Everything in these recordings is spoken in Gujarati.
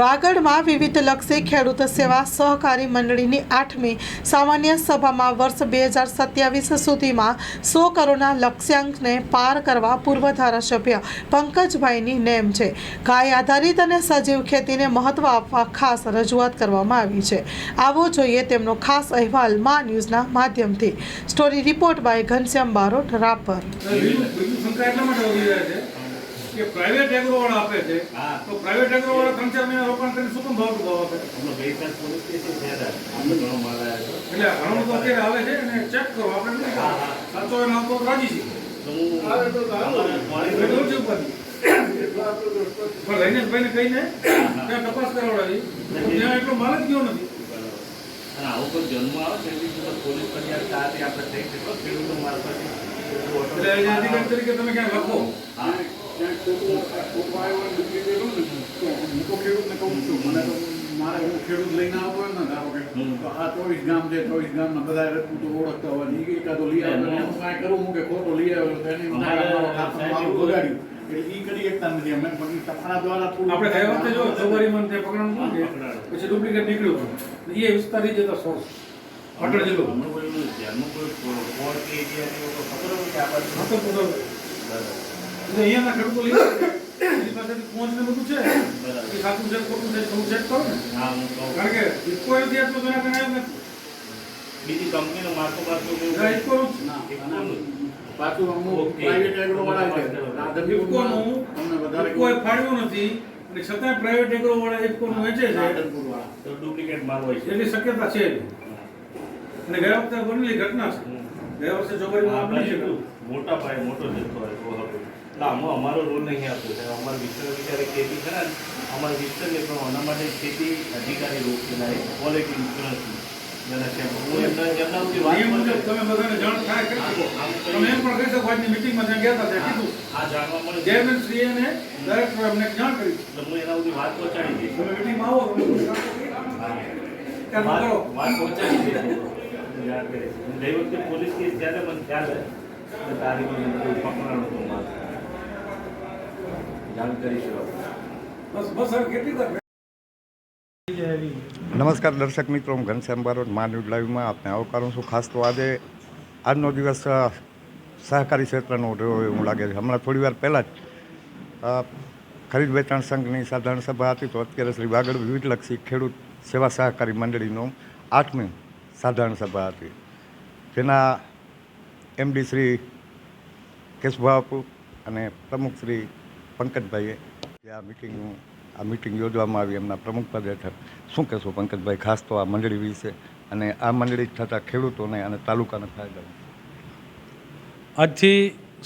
વાગડમાં વિવિધ લક્ષી ખેડૂત સેવા સહકારી મંડળીની આઠમી સામાન્ય સભામાં વર્ષ બે હજાર સત્યાવીસ સુધીમાં સો કરોડના લક્ષ્યાંકને પાર કરવા પૂર્વ ધારાસભ્ય પંકજભાઈની નેમ છે. ગાય આધારિત અને સજીવ ખેતીને મહત્વ આપવા ખાસ રજૂઆત કરવામાં આવી છે. આવો જોઈએ તેમનો ખાસ અહેવાલ મા ન્યૂઝના માધ્યમથી. Story report by Ghanshyam Barot, Rapar. કે પ્રાઇવેટ એગ્રો વાળા આપે છે હા. તો પ્રાઇવેટ એગ્રો વાળા ત્રણ ચાર મહિના રોકાણ કરીને શું કેમ ભાવ ભાવ આપે. એટલે ઘણું તો અત્યારે આવે છે અને ચેક કરો આપણે નથી હા, હા. સાચો એને આવતો રાજી તો છે. રૈનેશભાઈને કહીને ત્યાં તપાસ કરાવડાવી. ત્યાં એટલો માલ જ ગયો નથી. અને આવો કોઈ જન્મ આવે છે એવી પોલીસ ફરિયાદ સાથે આપણે થઈ શકો ખેડૂતો મારફતે એટલે અધિકારી તરીકે તમે ક્યાંક લખો? હા. ક્યાંક કોકનો- કોકનો આવ્યો હોય ને હું તો ખેડૂતને કહું છું, મને તો મારે હું ખેડૂત લઈને આવતો હોય ને ધારો કે, તો આ ચોવીસ ગામ છે, ચોવીસ ગામના બધા હું તો ઓળખતા હોય, ઈ એકાદો લઈ આવ્યો, એમાં- કાંઈ કરું હું કે ખોટો લઈ આવ્યો, એની બગાડ્યું. પણ આપણે ગયા વખતે જો ફેબ્રુઆરીમાં તે પકડાણું ને, પછી ડુપ્લિકેટ નીકળ્યું હતું એ વિસ્તારથી જતા સોર્સ પાટણ જિલ્લો હમણાં કોઈ કોઈ કે એરિયાની ખબર હોય કે આ બાજુ હા. એટલે અહીંયાના ખેડૂતો. એની પાસેથી પહોંચ ને બધું છે. એ સાચું છે ખોટું છે થોડું ચેક કરો ને. હા હું કહું કારણ કે ઇફકો નથી આટલું તેના કારણે નથી. બીજી કંપનીનો માર્કો બાર્કો કે એવું જરા જ. ના, ઇફકોનું. પાછું અમુક વાળા છે. ઇફકોનું અમને વધારે ઇફકોએ ફાળવ્યું નથી અને છતાંય પ્રાઇવેટ એગ્રો વાળા ઇફકોનું વેચે છે. તો ડુપ્લિકેટ માલ હોય છે. એની શક્યતા છે જ. અને ગયા વખતે બનેલી ઘટના છે. ગયા વર્ષે કેટલું મોટા પાયે મોટો જથ્થો એટલે આમાં અમારો રોલ નહીં આપતો સાહેબ અમારા વિસ્તાર વિચારે ખેતી કરે ને અમારા વિસ્તાર ને પણ આના માટે ખેતી અધિકારી રોકેલા ક્વોલિટી ઇન્સ્યોરન્સ જેના છે? હું એમના એમના સુધી વાત નિયમ મુજબ પણ તમે બધાને જાણ થાય તમે પણ કહી શકો આજની મિટિંગમાં ત્યાં ગયા ત્યાં કીધું. આ જાણવા મળે છે ચેરમેન શ્રી અને ડાયરેક્ટર કરી. એટલે એના સુધી વાત પહોંચાડી દઈશ. તમે મિટિંગમાં આવો તમે કોઈ કામ કરો. વાત પહોંચાડી દઈશ. જાણ કરીશ. ગઈ વખતે પોલીસ કેસ ત્યારે મને ખ્યાલ તારીખ પકડાણો તો માલ જાણ કરીશું બસ બસ હવે કેટલી તક નમસ્કાર દર્શક મિત્રો, હું ઘનશ્યામ બારોટ માંડવી લાઈવમાં આપને આવકારું છું. ખાસ તો આજે, આજનો દિવસ સહકારી ક્ષેત્રનો એવું લાગે છે. હમણાં થોડી વાર પહેલાં જ ખરીદ વેચાણ સંઘની સાધારણ સભા હતી તો અત્યારે શ્રી વાગડ વિવિધલક્ષી ખેડૂત સેવા સહકારી મંડળીનો આઠમી સાધારણ સભા હતી. જેના એમડી શ્રી કેશભાપુ અને પ્રમુખ શ્રી પંકજભાઈએ આ મિટિંગનું આ મિટિંગ યોજવામાં આવી એમના પ્રમુખ પદ હેઠળ. શું કહેશો પંકજભાઈ, ખાસ તો આ મંડળી વિશે અને આ મંડળી થતા ખેડૂતોને અને તાલુકાના ફાયદા આજથી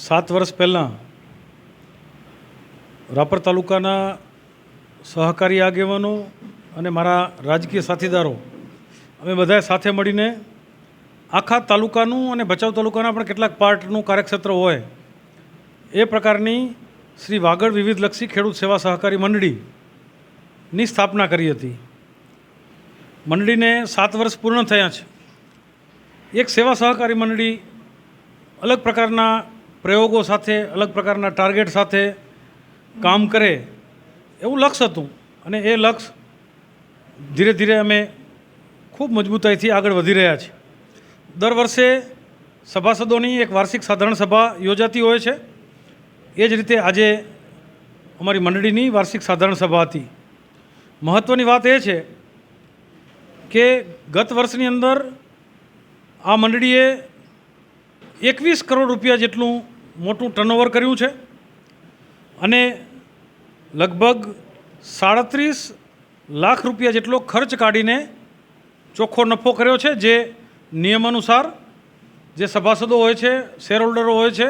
સાત વર્ષ પહેલાં રાપર તાલુકાના સહકારી આગેવાનો અને મારા રાજકીય સાથીદારો અમે બધાએ સાથે મળીને આખા તાલુકાનું અને ભચાઉ તાલુકાના પણ કેટલાક પાર્ટનું કાર્યક્ષેત્ર હોય, એ પ્રકારની શ્રી વાગડ વિવિધલક્ષી ખેડૂત સેવા સહકારી મંડળીની સ્થાપના કરી હતી. મંડળીને સાત વર્ષ પૂર્ણ થયા છે. એક સેવા સહકારી મંડળી અલગ પ્રકારના પ્રયોગો સાથે, અલગ પ્રકારના ટાર્ગેટ સાથે કામ કરે એવું લક્ષ્ય હતું અને એ લક્ષ્ય ધીરે ધીરે અમે ખૂબ મજબૂતાઈથી આગળ વધી રહ્યા છીએ. દર વર્ષે સભાસદોની એક વાર્ષિક સાધારણ સભા યોજાતી હોય છે. એ જ રીતે આજે અમારી મંડળીની વાર્ષિક સાધારણ સભા હતી. મહત્ત્વની વાત એ છે કે ગત વર્ષની અંદર આ મંડળીએ એકવીસ કરોડ રૂપિયા જેટલું મોટું ટર્નઓવર કર્યું છે અને લગભગ સાડત્રીસ લાખ રૂપિયા જેટલો ખર્ચ કાઢીને ચોખ્ખો નફો કર્યો છે જે નિયમ અનુસાર જે સભાસદો હોય છે શેરહોલ્ડરો હોય છે,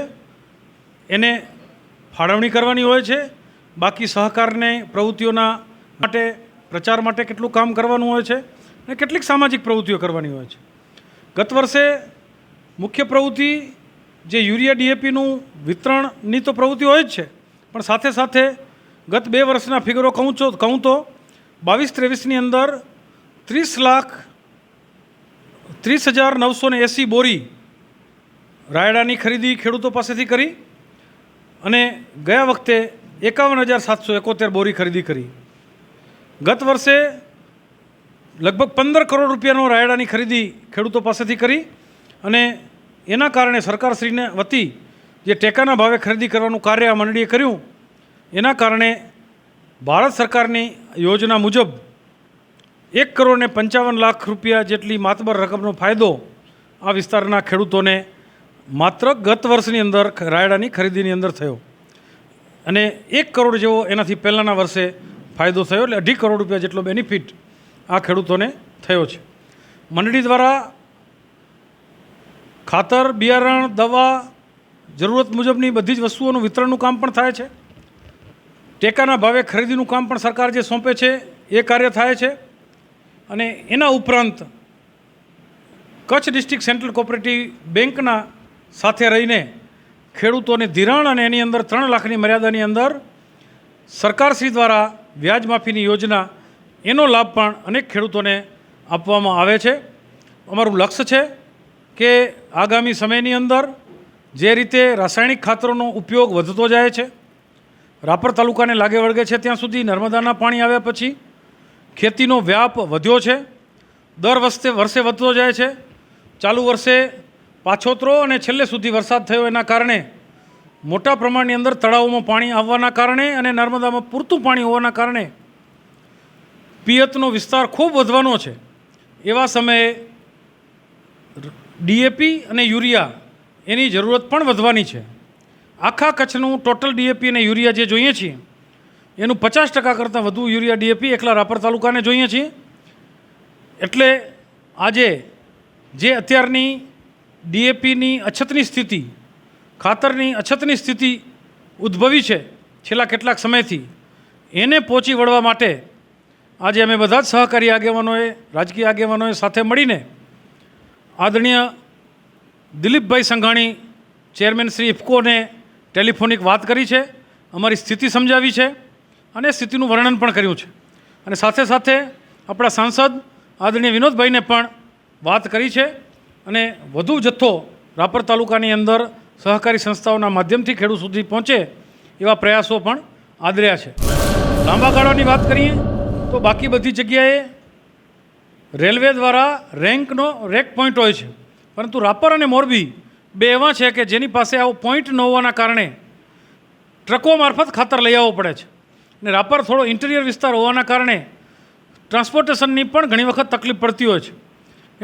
એને ફાળવણી કરવાની હોય છે. બાકી સહકારને, પ્રવૃત્તિઓના માટે, પ્રચાર માટે કેટલું કામ કરવાનું હોય છે અને કેટલીક સામાજિક પ્રવૃત્તિઓ કરવાની હોય છે. ગત વર્ષે મુખ્ય પ્રવૃત્તિ જે યુરિયા ડીએપીનું વિતરણની તો પ્રવૃત્તિ હોય જ છે. પણ સાથે સાથે ગત બે વર્ષના ફિગરો કહું છો કહું તો બાવીસ ત્રેવીસની અંદર ત્રીસ લાખ, ત્રીસ હજાર નવસો એંસી બોરી રાયડાની ખરીદી ખેડૂતો પાસેથી કરી. અને ગયા વખતે એકાવન હજાર સાતસો એકોતેર બોરી ખરીદી કરી. ગત વર્ષે લગભગ પંદર કરોડ રૂપિયાનો રાયડાની ખરીદી ખેડૂતો પાસેથી કરી અને એના કારણે સરકારશ્રીને વતી જે ટેકાના ભાવે ખરીદી કરવાનું કાર્ય આ મંડળીએ કર્યું, એના કારણે ભારત સરકારની યોજના મુજબ એક કરોડને પંચાવન લાખ રૂપિયા જેટલી માતબર રકમનો ફાયદો આ વિસ્તારના ખેડૂતોને માત્ર ગત વર્ષની અંદર રાયડાની ખરીદીની અંદર થયો. અને એક કરોડ જેવો એનાથી પહેલાંના વર્ષે ફાયદો થયો, એટલે અઢી કરોડ રૂપિયા જેટલો બેનિફિટ આ ખેડૂતોને થયો છે. મંડળી દ્વારા ખાતર, બિયારણ, દવા, જરૂરત મુજબની બધી જ વસ્તુઓનું વિતરણનું કામ પણ થાય છે. ટેકાના ભાવે ખરીદીનું કામ પણ સરકાર જે સોંપે છે, એ કાર્ય થાય છે. અને એના ઉપરાંત કચ્છ ડિસ્ટ્રિક્ટ સેન્ટ્રલ કોઓપરેટિવ બેંકના સાથે રહીને ખેડૂતોને ધિરાણ અને એની અંદર ત્રણ લાખની મર્યાદાની અંદર સરકારશ્રી દ્વારા વ્યાજ માફીની યોજના, એનો લાભ પણ અનેક ખેડૂતોને આપવામાં આવે છે. અમારું લક્ષ્ય છે કે આગામી સમયની અંદર જે રીતે રાસાયણિક ખાતરોનો ઉપયોગ વધતો જાય છે, રાપર તાલુકાને લાગે વળગે છે, ત્યાં સુધી નર્મદાના પાણી આવ્યા પછી ખેતીનો વ્યાપ વધ્યો છે, દર વર્ષે વર્ષે વધતો જાય છે, ચાલુ વર્ષે પાછોતરો અને છેલ્લે સુધી વરસાદ થયો એના કારણે મોટા પ્રમાણની અંદર તળાવોમાં પાણી આવવાના કારણે અને નર્મદામાં પૂરતું પાણી હોવાના કારણે પિયતનો વિસ્તાર ખૂબ વધવાનો છે. એવા સમયે ડીએપી અને યુરિયા એની જરૂરત પણ વધવાની છે. આખા કચ્છનું ટોટલ ડીએપી અને યુરિયા જે જોઈએ છીએ, એનું પચાસ ટકા કરતાં વધુ યુરિયા ડીએપી એકલા રાપર તાલુકાને જોઈએ છીએ. એટલે આજે જે અત્યારની ડીએપીની અછતની સ્થિતિ, ખાતરની અછતની સ્થિતિ ઉદ્ભવી છે છેલ્લા કેટલાક સમયથી. એને પહોંચી વળવા માટે આજે અમે બધા જ સહકારી આગેવાનોએ, રાજકીય આગેવાનોએ સાથે મળીને આદરણીય દિલીપભાઈ સંઘાણી, ચેરમેન શ્રી ઇફકોને ટેલિફોનિક વાત કરી છે, અમારી સ્થિતિ સમજાવી છે અને સ્થિતિનું વર્ણન પણ કર્યું છે. અને સાથે સાથે આપણા સાંસદ આદરણીય વિનોદભાઈને પણ વાત કરી છે. અને વધુ જથ્થો રાપર તાલુકાની અંદર સહકારી સંસ્થાઓના માધ્યમથી ખેડૂત સુધી પહોંચે એવા પ્રયાસો પણ આદર્યા છે. લાંબા ગાળાની વાત કરીએ તો બાકી બધી જગ્યાએ રેલવે દ્વારા રેન્કનો રેક પોઈન્ટ હોય છે. પરંતુ રાપર અને મોરબી બે એવા છે કે જેની પાસે આવો પોઈન્ટ ન હોવાના કારણે ટ્રકો મારફત ખાતર લઈ આવવું પડે છે. ને રાપર થોડો ઇન્ટિરિયર વિસ્તાર હોવાના કારણે ટ્રાન્સપોર્ટેશનની પણ ઘણી વખત તકલીફ પડતી હોય છે.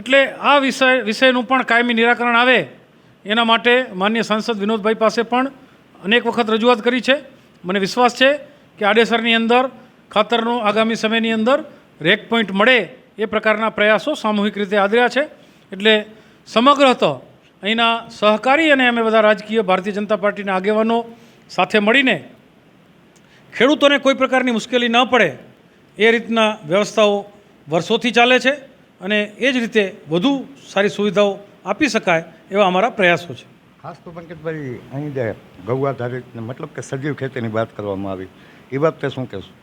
એટલે આ વિષય વિષયનું પણ કાયમી નિરાકરણ આવે એના માટે માન્ય સાંસદ વિનોદભાઈ પાસે પણ અનેક વખત રજૂઆત કરી છે. મને વિશ્વાસ છે કે આડેસરની અંદર, ખાતરનો આગામી સમયની અંદર રેક પોઈન્ટ મળે એ પ્રકારના પ્રયાસો સામૂહિક રીતે આદર્યા છે. એટલે સમગ્રત અહીંના સહકારી અને અમે બધા રાજકીય ભારતીય જનતા પાર્ટીના આગેવાનો સાથે મળીને ખેડૂતોને કોઈ પ્રકારની મુશ્કેલી ન પડે એ રીતના વ્યવસ્થાઓ વર્ષોથી ચાલે છે. અને એ જ રીતે વધુ સારી સુવિધાઓ આપી શકાય એવા અમારા પ્રયાસો છે. ખાસ તો પંકજભાઈ અહીં ગૌ આધારિત મતલબ કે સજીવ ખેતીની વાત કરવામાં આવી એ બાબતે શું કહેશું?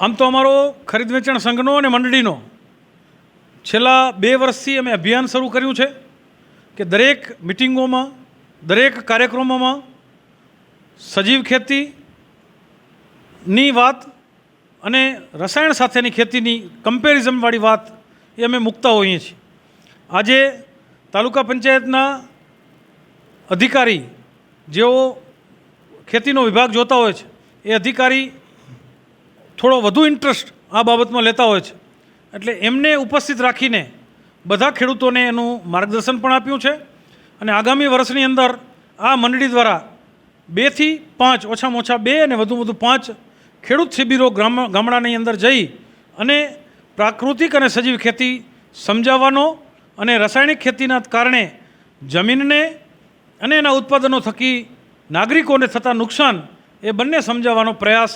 આમ તો અમારો ખરીદ વેચાણ સંઘનો અને મંડળીનો છેલ્લા બે વર્ષથી અમે અભિયાન શરૂ કર્યું છે કે દરેક મિટિંગોમાં દરેક કાર્યક્રમોમાં સજીવ ખેતીની વાત અને રસાયણ સાથેની ખેતીની કમ્પેરિઝનવાળી વાત એ અમે મૂકતા હોઈએ છીએ. આજે તાલુકા પંચાયતના અધિકારી જેઓ ખેતીનો વિભાગ જોતા હોય છે, એ અધિકારી થોડો વધુ ઇન્ટરેસ્ટ આ બાબતમાં લેતા હોય છે. એટલે એમને ઉપસ્થિત રાખીને બધા ખેડૂતોને એનું માર્ગદર્શન પણ આપ્યું છે અને આગામી વર્ષની અંદર આ મંડળી દ્વારા બેથી પાંચ, ઓછામાં ઓછા બે અને વધુ વધુ પાંચ ખેડૂત શિબિરો ગામડાની અંદર જઈ અને પ્રાકૃતિક અને સજીવ ખેતી સમજાવવાનો અને રાસાયણિક ખેતીના કારણે જમીનને અને એના ઉત્પાદનો થકી નાગરિકોને થતા નુકસાન એ બંને સમજાવવાનો પ્રયાસ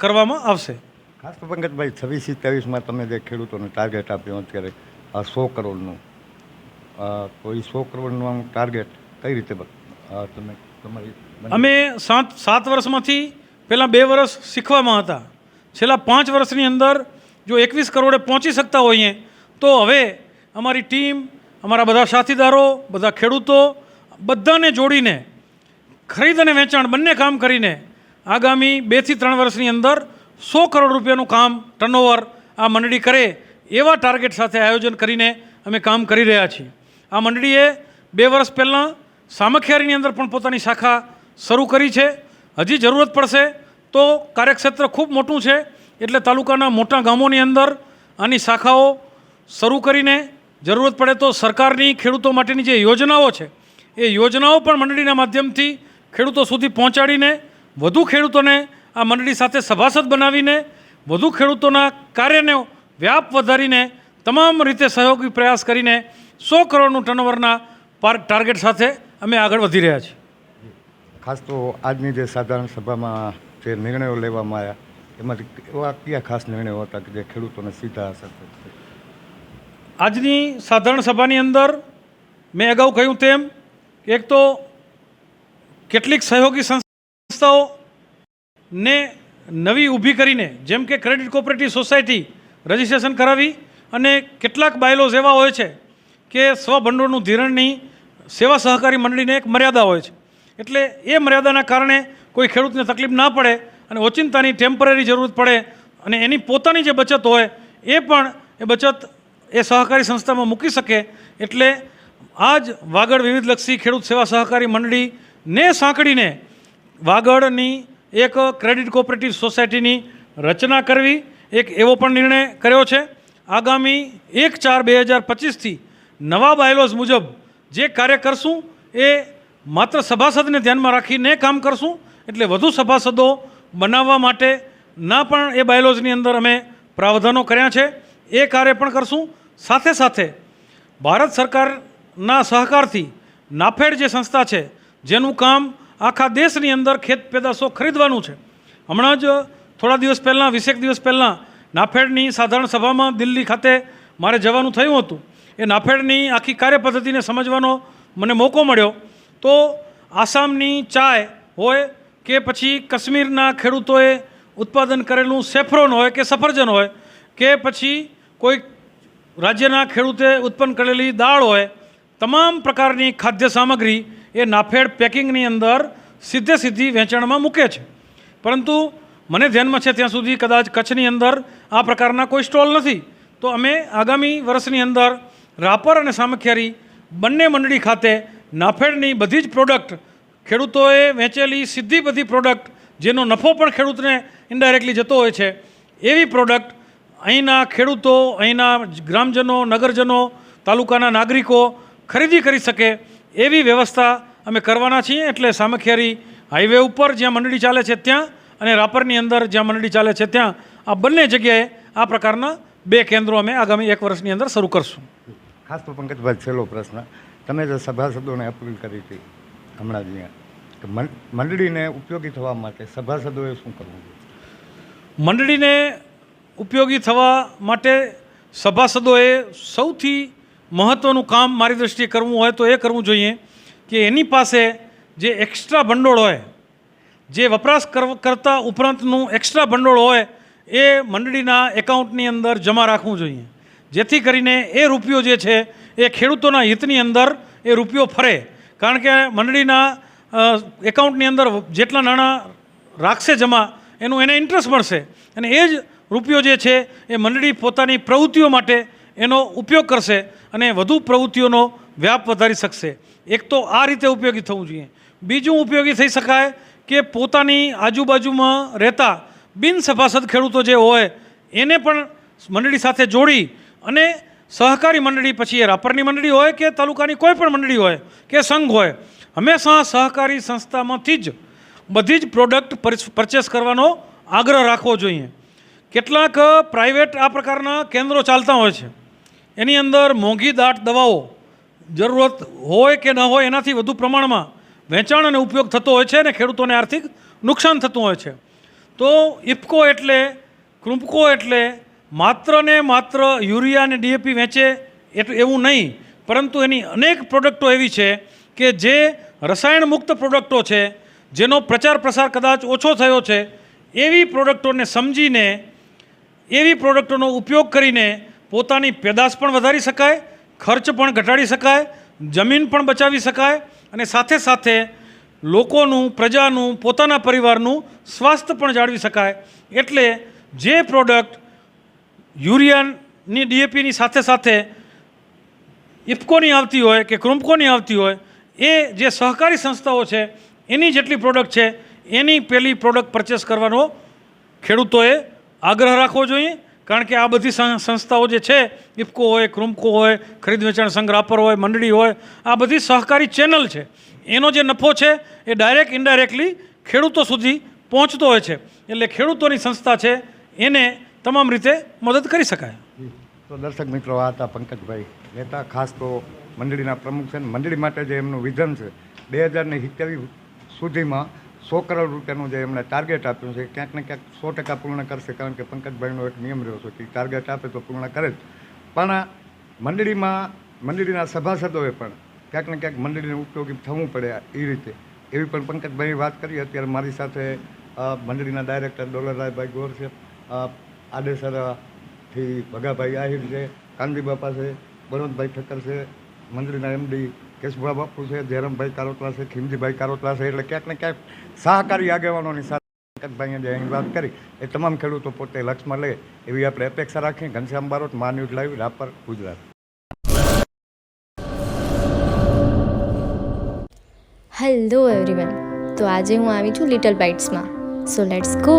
કરવામાં આવશે. ખાસ તો પંકજભાઈ છવ્વીસ ત્રેવીસમાં તમે જે ખેડૂતોને ટાર્ગેટ આપ્યું અત્યારે આ સો કરોડનું તો એ સો કરોડનું ટાર્ગેટ કઈ રીતે તમે તમારી અમે સાત સાત વર્ષમાંથી પહેલાં બે વર્ષ શીખવામાં હતા. છેલ્લા પાંચ વર્ષની અંદર જો એકવીસ કરોડે પહોંચી શકતા હોઈએ તો હવે અમારી ટીમ, અમારા બધા સાથીદારો, બધા ખેડૂતો, બધાને જોડીને ખરીદ અને વેચાણ બંને કામ કરીને આગામી બેથી ત્રણ વર્ષની અંદર સો કરોડ રૂપિયાનું કામ ટર્નઓવર આ મંડળી કરે એવા ટાર્ગેટ સાથે આયોજન કરીને અમે કામ કરી રહ્યા છીએ. આ મંડળીએ બે વર્ષ પહેલાં સામખિયારીની અંદર પણ પોતાની શાખા શરૂ કરી છે. હજી જરૂરત પડશે તો કાર્યક્ષેત્ર ખૂબ મોટું છે. એટલે તાલુકાના મોટા ગામોની અંદર આની શાખાઓ શરૂ કરીને જરૂરત પડે તો સરકારની ખેડૂતો માટેની જે યોજનાઓ છે, એ યોજનાઓ પણ મંડળીના માધ્યમથી ખેડૂતો સુધી પહોંચાડીને વધુ ખેડૂતોને આ મંડળી સાથે સભાસદ બનાવીને વધુ ખેડૂતોના કાર્યનો વ્યાપ વધારીને તમામ રીતે સહયોગી પ્રયાસ કરીને સો કરોડનું ટર્નઓવરના ટાર્ગેટ સાથે અમે આગળ વધી રહ્યા છીએ. ખાસ તો આજની જે સાધારણ સભામાં જે નિર્ણયો લેવામાં આવ્યા એમાંથી એવા કયા ખાસ નિર્ણયો હતા કે જે ખેડૂતોને સીધા અસર થશે આજની સાધારણ સભાની અંદર મેં અગાઉ કહ્યું તેમ, એક તો કેટલીક સહયોગી સંસ્થાઓ ને નવી ઊભી કરીને, જેમ કે ક્રેડિટ કોઓપરેટિવ સોસાયટી રજિસ્ટ્રેશન કરાવી અને કેટલાક બાયલોઝ એવા હોય છે કે સ્વભંડોળનું ધિરણની સેવા સહકારી મંડળીને એક મર્યાદા હોય છે. એટલે એ મર્યાદાના કારણે કોઈ ખેડૂતને તકલીફ ના પડે અને ઓચિંતાની ટેમ્પરરી જરૂરત પડે અને એની પોતાની જે બચત હોય, એ પણ એ બચત એ સહકારી સંસ્થામાં મૂકી શકે. એટલે આ જ વાગડ વિવિધલક્ષી ખેડૂત સેવા સહકારી મંડળીને સાંકળીને વાગડની એક ક્રેડિટ કોઓપરેટિવ સોસાયટીની રચના કરવી એક એવો પણ નિર્ણય કર્યો છે. આગામી એક ચાર બે હજાર પચીસથી નવા બાયલોઝ મુજબ જે કાર્ય કરશું, એ માત્ર સભાસદને ધ્યાનમાં રાખીને કામ કરશું, એટલે વધુ સભાસદો બનાવવા માટે ના પણ એ બાયલોઝની અંદર અમે પ્રાવધાનો કર્યા છે. એ કાર્ય પણ કરશું. સાથે સાથે ભારત સરકારના સહકારથી નાફેડ જે સંસ્થા છે, જેનું કામ આખા દેશની અંદર ખેત પેદાશો ખરીદવાનું છે. હમણાં જ થોડા દિવસ પહેલાં, વીસેક દિવસ પહેલાં નાફેડની સાધારણ સભામાં દિલ્હી ખાતે મારે જવાનું થયું હતું. એ નાફેડની આખી કાર્યપદ્ધતિને સમજવાનો મને મોકો મળ્યો. તો આસામની ચાય હોય કે પછી કાશ્મીરના ખેડૂતોએ ઉત્પાદન કરેલું સેફ્રોન હોય કે સફરજન હોય, કે પછી કોઈ રાજ્યના ખેડૂતે ઉત્પન્ન કરેલી દાળ હોય, તમામ પ્રકારની ખાદ્ય સામગ્રી એ નાફેડ પેકિંગની અંદર સીધે સીધી વેચાણમાં મૂકે છે. પરંતુ મને ધ્યાનમાં છે ત્યાં સુધી કદાચ કચ્છની અંદર આ પ્રકારના કોઈ સ્ટોલ નથી. તો અમે આગામી વર્ષની અંદર રાપર અને સામખિયારી બંને મંડળી ખાતે નાફેડની બધી જ પ્રોડક્ટ ખેડૂતોએ વેચેલી સીધી બધી પ્રોડક્ટ જેનો નફો પણ ખેડૂતને ઇન્ડાયરેક્ટલી જતો હોય છે, એવી પ્રોડક્ટ અહીંના ખેડૂતો, અહીંના ગ્રામજનો, નગરજનો, તાલુકાના નાગરિકો ખરીદી કરી શકે એવી વ્યવસ્થા અમે કરવાના છીએ. એટલે સામખિયારી હાઈવે ઉપર જ્યાં મંડળી ચાલે છે ત્યાં અને રાપરની અંદર જ્યાં મંડળી ચાલે છે ત્યાં આ બંને જગ્યાએ આ પ્રકારના બે કેન્દ્રો અમે આગામી એક વર્ષની અંદર શરૂ કરશું. ખાસ તો પંકજભાઈ છેલ્લો પ્રશ્ન. તમે જે સભાસદોને અપીલ કરી હતી હમણાં જ કે મંડળીને ઉપયોગી થવા માટે સભાસદોએ શું કરવું જોઈએ? મંડળીને ઉપયોગી થવા માટે સભાસદોએ સૌથી મહત્ત્વનું કામ મારી દૃષ્ટિએ કરવું હોય તો એ કરવું જોઈએ કે એની પાસે જે એક્સ્ટ્રા ભંડોળ હોય, જે વપરાશ કર- કરતા ઉપરાંતનું એક્સ્ટ્રા ભંડોળ હોય, એ મંડળીના એકાઉન્ટની અંદર જમા રાખવું જોઈએ. જેથી કરીને એ રૂપિયો જે છે એ ખેડૂતોના હિતની અંદર એ રૂપિયો ફરે. કારણ કે મંડળીના એકાઉન્ટની અંદર જેટલા નાણાં રાખશે જમા, એનું એને ઇન્ટરેસ્ટ મળશે. અને એ જ રૂપિયો જે છે, એ મંડળી પોતાની પ્રવૃત્તિઓ માટે એનો ઉપયોગ કરશે અને વધુ પ્રવૃત્તિઓનો વ્યાપ વધારી શકશે. એક તો આ રીતે ઉપયોગી થવું જોઈએ. બીજું ઉપયોગી થઈ શકાય કે પોતાની આજુબાજુમાં રહેતા બિનસભાસદ ખેડૂતો જે હોય, એને પણ મંડળી સાથે જોડી અને સહકારી મંડળી પછી એ રાપરની મંડળી હોય કે તાલુકાની કોઈ પણ મંડળી હોય કે સંઘ હોય, હંમેશા સહકારી સંસ્થામાંથી જ બધી જ પ્રોડક્ટ પરચેસ કરવાનો આગ્રહ રાખવો જોઈએ. કેટલાક પ્રાઇવેટ આ પ્રકારના કેન્દ્રો ચાલતા હોય છે. એની અંદર મોંઘી દાટ દવાઓ જરૂરત હોય કે ન હોય એનાથી વધુ પ્રમાણમાં વેચાણ અને ઉપયોગ થતો હોય છે અને ખેડૂતોને આર્થિક નુકસાન થતું હોય છે. તો ઇફકો એટલે, કૃંપકો એટલે માત્ર ને માત્ર યુરિયા અને ડીએપી વેચે એટલું એવું નહીં, પરંતુ એની અનેક પ્રોડક્ટો એવી છે કે જે રસાયણ મુક્ત પ્રોડક્ટો છે, જેનો પ્રચાર પ્રસાર કદાચ ઓછો થયો છે, એવી પ્રોડક્ટોને સમજીને, એવી પ્રોડક્ટોનો ઉપયોગ કરીને પોતાની પેદાશ પણ વધારી શકાય, ખર્ચ પણ ઘટાડી શકાય, જમીન પણ બચાવી શકાય અને સાથે સાથે લોકોનું, પ્રજાનું, પોતાના પરિવારનું સ્વાસ્થ્ય પણ જાળવી શકાય. એટલે જે પ્રોડક્ટ યુરિયાની ડીએપીની સાથે સાથે ઇફકોની આવતી હોય કે ક્રોમ્પકોની આવતી હોય, એ જે સહકારી સંસ્થાઓ છે, એની જેટલી પ્રોડક્ટ છે, એની પહેલી પ્રોડક્ટ પરચેસ કરવાનો ખેડૂતોએ આગ્રહ રાખવો જોઈએ. કારણ કે આ બધી સંસ્થાઓ જે છે, ઇફકો હોય ક્રુમકો હોય, ખરીદ વેચાણ સંઘ રાપર હોય, મંડળી હોય, આ બધી સહકારી ચેનલ છે. એનો જે નફો છે, એ ડાયરેક્ટ ઇન્ડાયરેક્ટલી ખેડૂતો સુધી પહોંચતો હોય છે. એટલે ખેડૂતોની સંસ્થા છે, એને તમામ રીતે મદદ કરી શકાય. તો દર્શક મિત્રો, આ હતા પંકજભાઈ મહેતા, ખાસ તો મંડળીના પ્રમુખ છે મંડળી માટે જે એમનું વિઝન છે, બે હજારને સિત્તેર સુધીમાં સો કરોડ રૂપિયાનું જે એમણે ટાર્ગેટ આપ્યું છે ક્યાંક ને ક્યાંક સો ટકા પૂર્ણ કરશે, કારણ કે પંકજભાઈનો એક નિયમ રહ્યો છે કે ટાર્ગેટ આપે તો પૂર્ણ કરે જ. પણ મંડળીમાં, મંડળીના સભાસદોએ પણ ક્યાંક ને ક્યાંક મંડળીને ઉપયોગી થવું પડે એ રીતે. એવી પણ પંકજભાઈ વાત કરી. અત્યારે મારી સાથે મંડળીના ડાયરેક્ટર ડોલરરાયભાઈ ગોર છે. આડેસરથી ભગાભાઈ આહિર છે, કાનજી બાપા છે, બળવંતભાઈ ઠક્કર છે મંદિરના એમડી કેશુભા બાપુ છે, જયરામભાઈ કારોતલા છે, ખીમજીભાઈ કારોતલા છે, એટલે ક્યાંક ને ક્યાંક સહકારી આગેવાનોની સાથે પંકજભાઈએ જે વાત કરી. એ તમામ ખેડૂતો પોતે લક્ષમાં લે એવી આપણે અપેક્ષા રાખીએ Ghanshyam Barot, Maa news live, Rapar, Gujarat. Hello everyone તો આજે હું આવી છું લિટલ બાઇટ્સમાં સો લેટ્સ ગો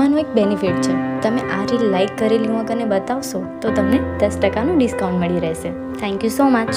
આનું એક બેનિફિટ છે. તમે આ રીલ લાઇક કરેલી હું કને બતાવશો, તો તમને દસ ટકાનું ડિસ્કાઉન્ટ મળી રહેશે. Thank you so much